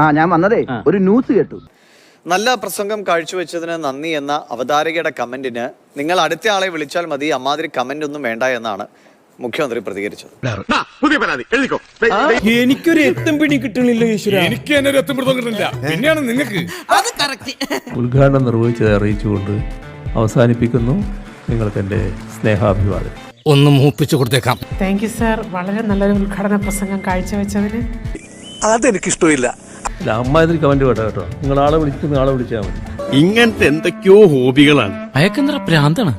ആ ഞാൻ വന്നതേ ഒരു ന്യൂസ് കേട്ടു. നല്ല പ്രസംഗം കാഴ്ചവെച്ചതിന് നന്ദി എന്ന അവതാരകയുടെ കമന്റിന്. നിങ്ങൾ അടുത്ത ആളെ വിളിച്ചാൽ മതി അമ്മാതിരി കമന്റ് ഒന്നും വേണ്ട എന്നാണ് മുഖ്യമന്ത്രി പ്രതികരിച്ചത്. പുതിയ പരാതി എഴുതിക്കോ. എനിക്കൊരു എത്തും പിടി കിട്ടണില്ല ഈശ്വര. എനിക്ക് തന്നെ ഒരു എത്തുമ്പോഴത്തും കിട്ടുന്നില്ല പിന്നെയാണ് നിങ്ങൾക്ക് ഉദ്ഘാടനം നിർവഹിച്ചത് അറിയിച്ചുകൊണ്ട് അവസാനിപ്പിക്കുന്നു നിങ്ങൾക്ക് എന്റെ സ്നേഹാഭിവാദം. ഒന്ന് മൂപ്പിച്ചു കൊടുത്തേക്കാം. താങ്ക് യു സാർ വളരെ നല്ലൊരു ഉദ്ഘാടന പ്രസംഗം കാഴ്ചവെച്ചതിന്. അതെനിക്കിഷ്ടമില്ല. അല്ല അമ്മാതിരി കമന്റ് വേണ്ട കേട്ടോ. നിങ്ങൾ ആളെ വിളിക്കുന്ന ആളെ വിളിച്ചാൽ മതി. ഇങ്ങനത്തെ എന്തൊക്കെയോ ഹോബികളാണ്. അയക്കെന്തറ പ്രാന്താണ്?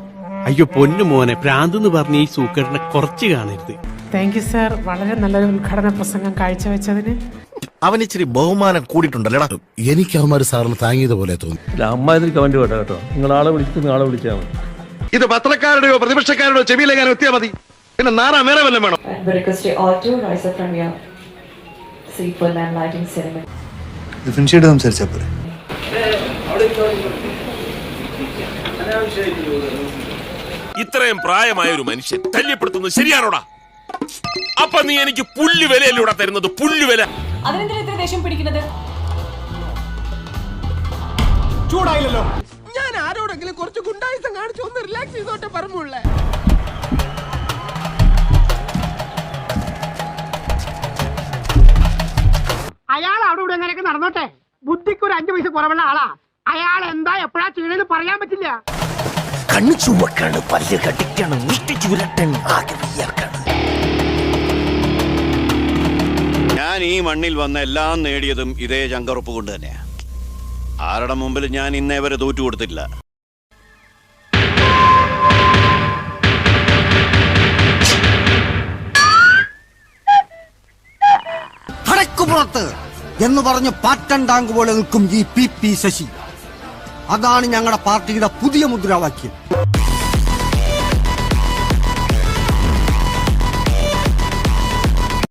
അയ്യോ പൊന്നു മോനെ പ്രാന്ത് എന്ന് പറഞ്ഞ ഈ സൂക്കറിനെ കുറച്ച് കാണരുത്. താങ്ക് യു സാർ വളരെ നല്ലൊരു ഉദ്ഘാടന പ്രസംഗം കാഴ്ചവെച്ചതിന്. അവൻ ഇച്ചിരി ബഹുമാനം കൂടിയിട്ടുണ്ടല്ലേടാ. എനിക്ക് അവന്മാര് സാറിന് താങ്ങിയത് പോലെ തോന്നി. അല്ല അമ്മാതിരി കമന്റ് വേണ്ട കേട്ടോ. നിങ്ങൾ ആളെ വിളിക്കുന്ന ആളെ വിളിച്ചാൽ മതി. ഇത് പത്രക്കാരുടെയോ പ്രതിപക്ഷക്കാരുടെയോ ചെവിയിലെങ്ങാനും എത്തിയാൽ മതി. പിന്നെ നാറാ വേറെ വല്ലതും വേണം? And we request you all to rise up from your seat for lamp lighting ceremony. ഫിനിഷായിട്ട് സംസാരിച്ചാൽ പോരെ. ഇത്രയും പ്രായമായ ഒരു മനുഷ്യൻ തല്ലിപ്പെടുത്തുന്നത് ശരിയാണോടാ? അപ്പൊ നീ എനിക്ക് പുല്ല് വിലയല്ലൂടെ തരുന്നത്? പുല്ല് വില അതിനെന്തിനാ ഇത്ര ദേഷ്യം പിടിക്കുന്നത്? ഞാൻ ആരോടെങ്കിലും കുറച്ച് ഗുണ്ടായുസം കാണിച്ചു ഒന്ന് റിലാക്സ് ചെയ്തോട്ടെ പറഞ്ഞുള്ളേ ഇവിടെ എങ്ങനെയൊക്കെ നടന്നോട്ടെ? ബുദ്ധിക്ക് ഒരു അഞ്ചു പൈസ കുറവുള്ള ആളാ. അയാൾ എന്താ എപ്പോഴാ ചെയ്യണെന്ന് പറയാൻ പറ്റില്ല. കണ്ണു ചുവക്കാണ് പല്ല് കടിക്കണം മുഷ്ടി ചുരട്ടാണ് ആകെ ഞാൻ ഈ മണ്ണിൽ വന്ന എല്ലാം നേടിയതും ഇതേ ചങ്കറുപ്പ് കൊണ്ട് തന്നെയാ. ആരുടെ മുമ്പിൽ ഞാൻ ഇന്നേ വരെ തോറ്റു കൊടുത്തില്ല കടക്കുപുറത്ത് എന്ന് പറഞ്ഞ് പാറ്റണ്ടാങ്ക് പോലെ നിൽക്കും ഈ പി പി ശശി. അതാണ് ഞങ്ങളുടെ പാർട്ടിയുടെ പുതിയ മുദ്രാവാക്യം.